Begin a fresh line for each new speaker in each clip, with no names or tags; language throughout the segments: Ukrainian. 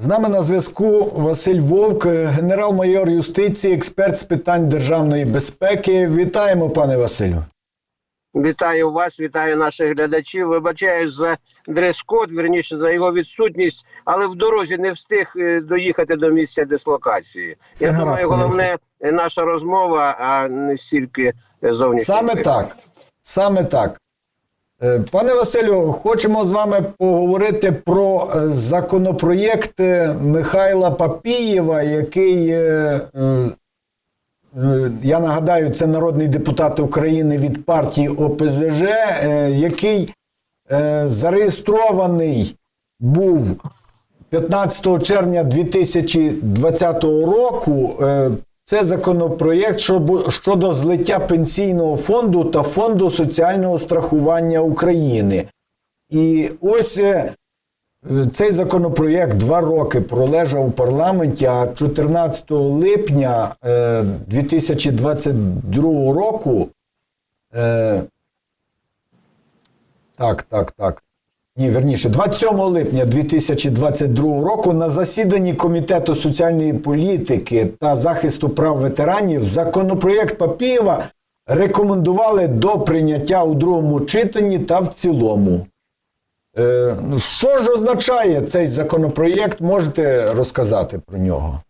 З нами на зв'язку Василь Вовк, генерал-майор юстиції, експерт з питань державної безпеки. Вітаємо, пане Василю.
Вітаю вас, вітаю наших глядачів. Вибачаю за дрес-код, верніше за його відсутність, але в дорозі не встиг е, доїхати до місця дислокації.
Це
Я думаю, головне наша розмова, а не стільки зовнішній.
Саме так. Саме так. Е, Пане Василю, хочемо з вами поговорити про е, законопроєкт е, Михайла Папієва, який, я нагадаю, це народний депутат України від партії ОПЗЖ, який зареєстрований був 15 червня 2020 року. Е, Це законопроєкт щодо злиття пенсійного фонду та фонду соціального страхування України. І ось е, е, цей законопроєкт два роки пролежав у парламенті, а 14 липня е, 2022 року. Е, так, так, так. Ні, верніше, 27 липня 2022 року на засіданні Комітету соціальної політики та захисту прав ветеранів законопроєкт Папієва рекомендували до прийняття у другому читанні та в цілому. Е, ну, що ж означає цей законопроєкт? Можете розказати про нього?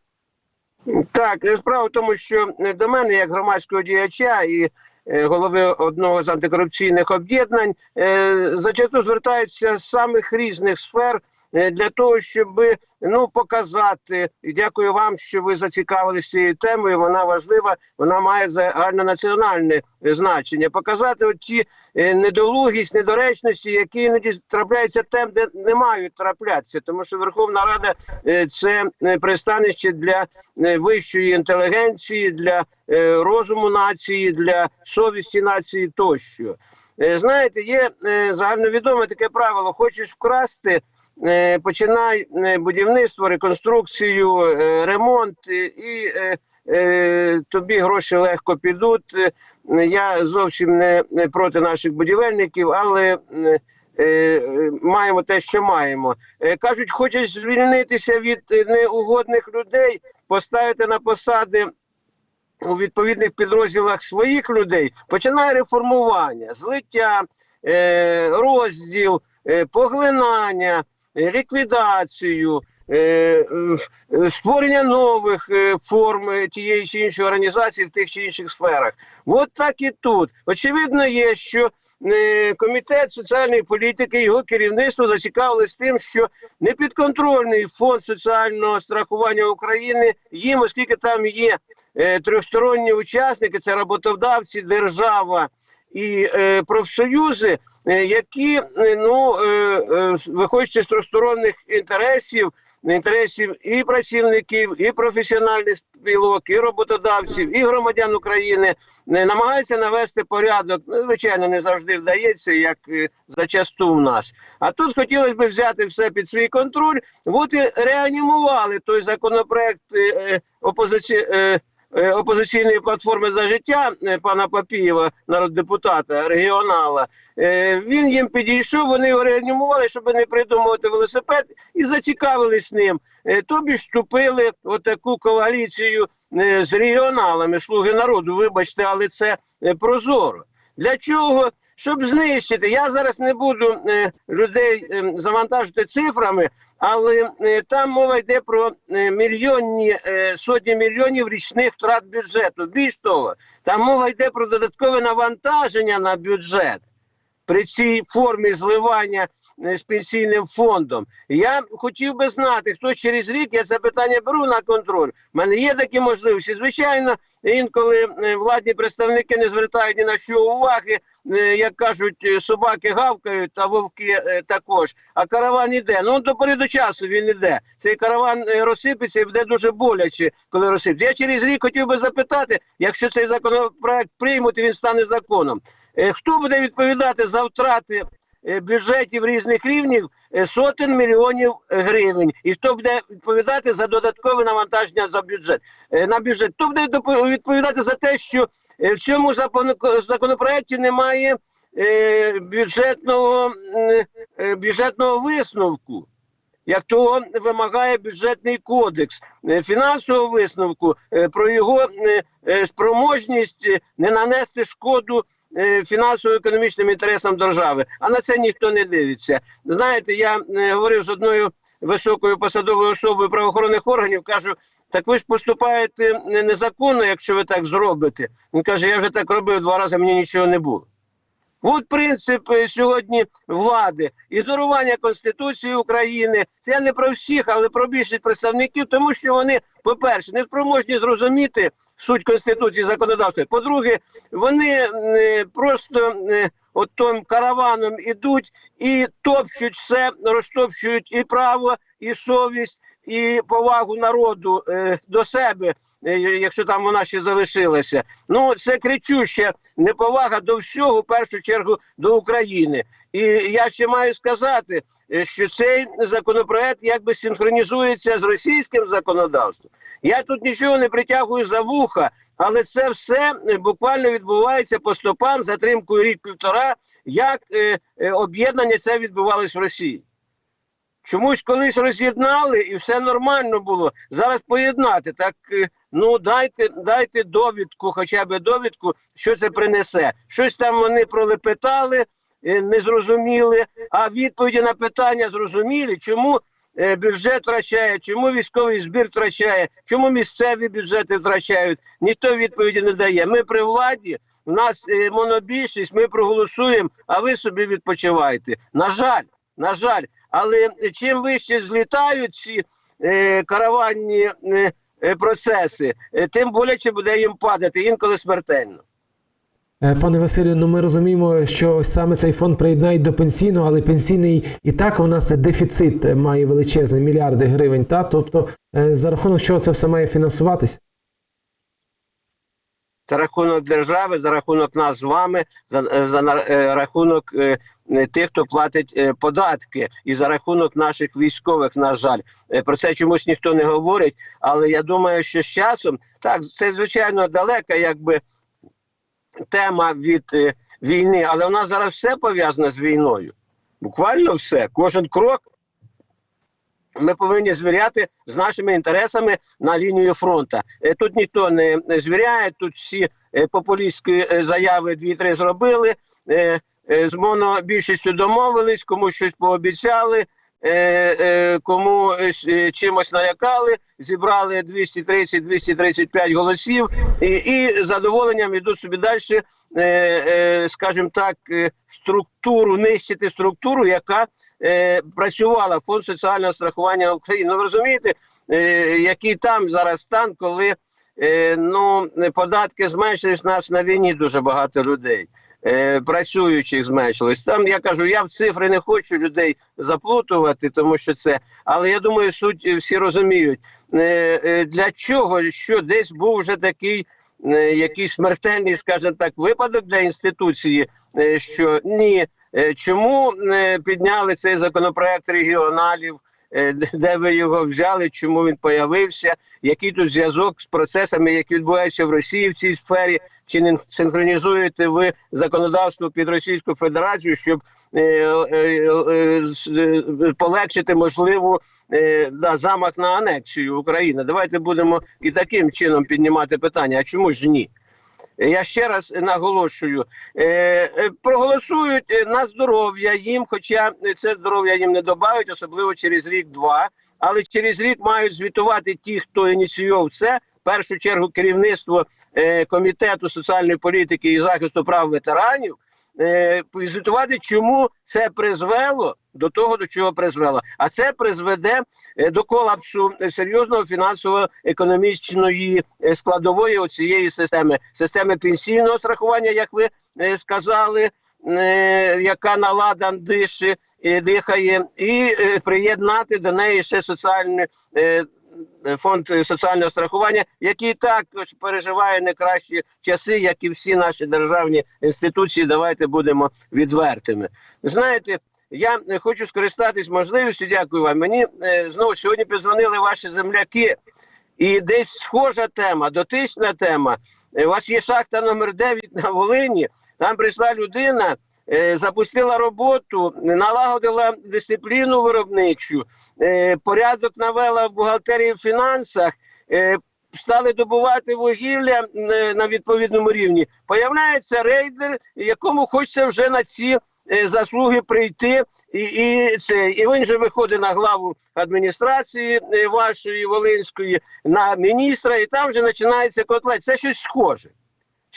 Так, справа в тому, що до мене, як громадського діяча і голови одного з антикорупційних об'єднань, е, зачасту звертаються з самих різних сфер е, для того, щоб ну показати. І дякую вам, що ви зацікавилися цією темою. Вона важлива, вона має загальнонаціональне е, значення. Показати оті е, недолугість, недоречності, які іноді трапляються там, де не мають траплятися, тому що Верховна Рада е, це е, пристанище для е, вищої інтелігенції, для е, розуму нації, для совісті нації тощо. Е, Знаєте, є е, загальновідоме таке правило: хочеш вкрасти. Е, Починай е, будівництво, реконструкцію, е, ремонт і тобі гроші легко підуть. Я зовсім не, проти наших будівельників, але маємо те, що маємо. Кажуть, хочеш звільнитися від неугодних людей, поставити на посади у відповідних підрозділах своїх людей, починає реформування, злиття, розділ, поглинання, ліквідацію. е, е, Створення нових е, форм е, тієї чи іншої організації в тих чи інших сферах. От так і тут. Очевидно, є, що е, комітет соціальної політики, його керівництво зацікавилось тим, що непідконтрольний фонд соціального страхування України їм, оскільки там є е, трьохсторонні учасники, це роботодавці, держава і е, профсоюзи, е, які е, ну е, е, виходячи з трьохсторонних інтересів. Інтересів і працівників, і професіональних спілок, і роботодавців, і громадян України е, намагаються навести порядок. Ну, звичайно, не завжди вдається, як е, зачасту в нас. А тут хотілося б взяти все під свій контроль. От і реанімували той законопроект е, е, опозиці... опозиційної платформи за життя е, пана Папієва, народдепутата, регіонала. Е, Він їм підійшов, вони його реанімували, щоб не придумувати велосипед, і зацікавились ним. Тобі ж вступили в таку коаліцію з регіоналами, слуги народу. Вибачте, але це прозоро. Для чого? Щоб знищити. Я зараз не буду людей е, завантажити цифрами, але е, там мова йде про е, мільйонні е, сотні мільйонів річних втрат бюджету. Більш того, там мова йде про додаткове навантаження на бюджет при цій формі зливання з пенсійним фондом. Я хотів би знати, хто через рік я це питання беру на контроль. У мене є такі можливості. Звичайно, інколи владні представники не звертають ні на що уваги. Е, Як кажуть, е, собаки гавкають, а вовки е, також. А караван іде. Ну до пори до часу він іде. Цей караван розсипеться і буде дуже боляче, коли розсипеться. Я через рік хотів би запитати, якщо цей законопроект приймуть, він стане законом. Хто буде відповідати за втрати бюджетів різних рівнів сотень мільйонів гривень? І хто буде відповідати за додаткове навантаження за бюджет на бюджет? Хто буде відповідати за те, що в цьому законопроекті немає е, бюджетного, е, бюджетного висновку? як того вимагає бюджетний кодекс, е, фінансового висновку е, про його е, е, спроможність е, не нанести шкоду е, фінансово-економічним інтересам держави. А на це ніхто не дивиться. Знаєте, я е, говорив з одною високою посадовою особою правоохоронних органів, кажу. Так ви ж поступаєте незаконно, якщо ви так зробите. Він каже, я вже так робив два рази, мені нічого не було. От принцип е, сьогодні влади ігнорування Конституції України. Це я не про всіх, але про більшість представників, тому що вони, по-перше, не спроможні зрозуміти суть Конституції законодавства. По-друге, вони е, просто е, от тим караваном ідуть і топчуть все, розтопчують і право, і совість, і повагу народу е, до себе. е, Якщо там вона ще залишилася, ну це кричуща неповага до всього, в першу чергу до України. І я ще маю сказати, е, що цей законопроект якби синхронізується з російським законодавством. Я тут нічого не притягую за вуха, але це все буквально відбувається по стопам затримкою рік-півтора, як е, об'єднання це відбувалось в Росії. Чомусь колись роз'єднали і все нормально було. Зараз поєднати. Так е, ну дайте, дайте довідку, хоча б довідку, що це принесе. Щось там вони пролепетали, е, не зрозуміли, а відповіді на питання зрозумілі, чому е, бюджет втрачає, чому військовий збір втрачає, чому місцеві бюджети втрачають. Ніхто відповіді не дає. Ми при владі. У нас монобільшість, ми проголосуємо, а ви собі відпочиваєте. На жаль, на жаль, але чим вище злітають ці е, караванні е, е, процеси, е, тим боляче буде їм падати, інколи смертельно.
Е, Пане Василю, ну ми розуміємо, що саме цей фонд приєднають до пенсійного, але пенсійний і так у нас дефіцит має величезний мільярди гривень. Та тобто, за рахунок чого це все має фінансуватись?
За рахунок держави, за рахунок нас з вами, за, е, за е, рахунок е, тих, хто платить податки, і за рахунок наших військових, на жаль, про це чомусь ніхто не говорить. Але я думаю, що з часом так це звичайно далека, якби тема від війни, але у нас зараз все пов'язане з війною. Буквально все, кожен крок. Ми повинні звіряти з нашими інтересами на лінію фронту. Е, Тут ніхто не звіряє, тут всі е, популістські е, заяви дві-три зробили. З монобільшістю домовились, кому щось пообіцяли, кому е, с- е, чимось налякали, зібрали 230-235 голосів і, і задоволенням йдуть собі далі, е, е, скажімо так, е, структуру, нищити структуру, яка е, працювала фонд соціального страхування України. Ну, ви розумієте, е, який там зараз стан, коли е, ну, податки зменшились нас на війні дуже багато людей. Е, працюючих зменшилось. Там я кажу, я в цифри не хочу людей заплутувати, тому що це. Але я думаю, суть е, всі розуміють, е, е, для чого, що десь був вже такий е, якийсь смертельний, скажімо так, випадок для інституції, е, що ні, Чому підняли цей законопроект регіоналів? Де ви його взяли? Чому він появився? Який тут зв'язок з процесами, які відбуваються в Росії в цій сфері? Чи не синхронізуєте ви законодавство під Російську Федерацію, щоб е, е, е, полегшити можливо е, да, замах на анексію України? Давайте будемо і таким чином піднімати питання. А чому ж ні? Я ще раз наголошую, проголосують на здоров'я їм, хоча це здоров'я їм не додають, особливо через рік-два. Але через рік мають звітувати ті, хто ініціював це. Першу чергу керівництво е, комітету соціальної політики і захисту прав ветеранів. Е, звітувати, чому це призвело до того, до чого призвело. А це призведе е, до колапсу серйозного фінансово-економічної е, складової цієї системи, системи пенсійного страхування, як ви сказали, яка наладан дише, дихає, і приєднати до неї ще соціальний е, фонд соціального страхування, який також переживає не кращі часи, як і всі наші державні інституції. Давайте будемо відвертими. Знаєте. Я е, хочу скористатись можливістю. Дякую вам. Мені е, знову сьогодні позвонили ваші земляки, і десь схожа тема, дотична тема. Е, У вас є шахта номер 9 на Волині. Там прийшла людина, е, запустила роботу, налагодила дисципліну виробничу, е, порядок навела в бухгалтерії в фінансах. е, Стали добувати вугілля е, на відповідному рівні. Появляється рейдер, якому хочеться вже на ці е, заслуги прийти, і, і це і він же виходить на главу адміністрації е, вашої Волинської, на міністра, і там вже починається котлет. Це щось схоже.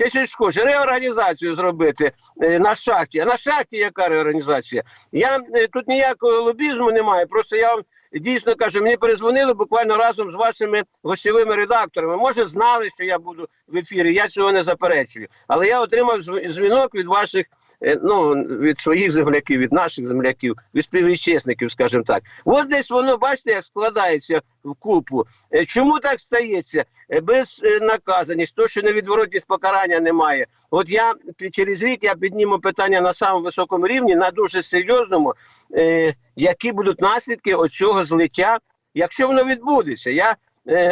Ще щось схоже. Реорганізацію зробити е, на шахті. А на шахті яка реорганізація? Я е, тут ніякого лобізму немає. Просто я вам дійсно кажу, мені перезвонили буквально разом з вашими гостєвими редакторами. Може, знали, що я буду в ефірі. Я цього не заперечую. Але я отримав дзвінок від ваших. Е, Ну, від своїх земляків, від наших земляків, від співвітчизників, скажімо так. От десь воно, бачите, як складається в купу. Е, Чому так стається? Е, Без наказаність, то, що невідворотність покарання немає. От я через рік я підніму питання на самому високому рівні, на дуже серйозному, які будуть наслідки оцього злиття, якщо воно відбудеться. Я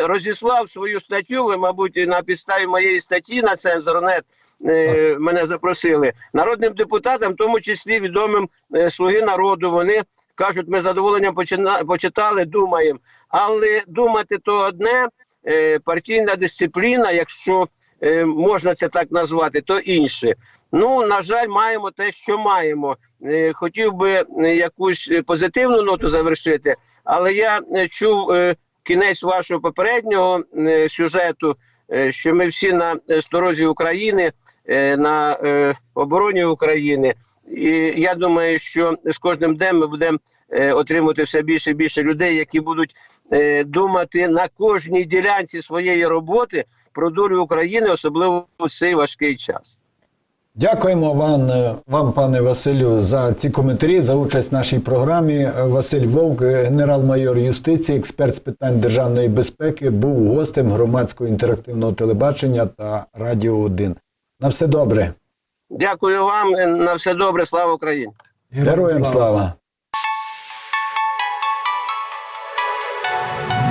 розіслав свою статтю, ви, мабуть, на підставі моєї статті на цензорнет е, мене запросили народним депутатам, в тому числі відомим е, слуги народу. Вони кажуть, ми з задоволенням почина- почитали, думаємо. Але думати то одне, е, партійна дисципліна, якщо е, можна це так назвати, то інше. Ну, на жаль, маємо те, що маємо. Е, хотів би якусь позитивну ноту завершити, але я чув е, кінець вашого попереднього е, сюжету, що ми всі на е, сторожі України, е, на е, обороні України. І я думаю, що з кожним днем ми будемо е, отримувати все більше і більше людей, які будуть е, думати на кожній ділянці своєї роботи про долю України, особливо в цей важкий час.
Дякуємо вам, е, вам, пане Василю, за ці коментарі, за участь в нашій програмі. Е, Василь Вовк, е, генерал-майор юстиції, експерт з питань державної безпеки, був гостем громадського інтерактивного телебачення та Радіо 1. На все добре.
Дякую вам. На все добре. Слава Україні!
Героям слава!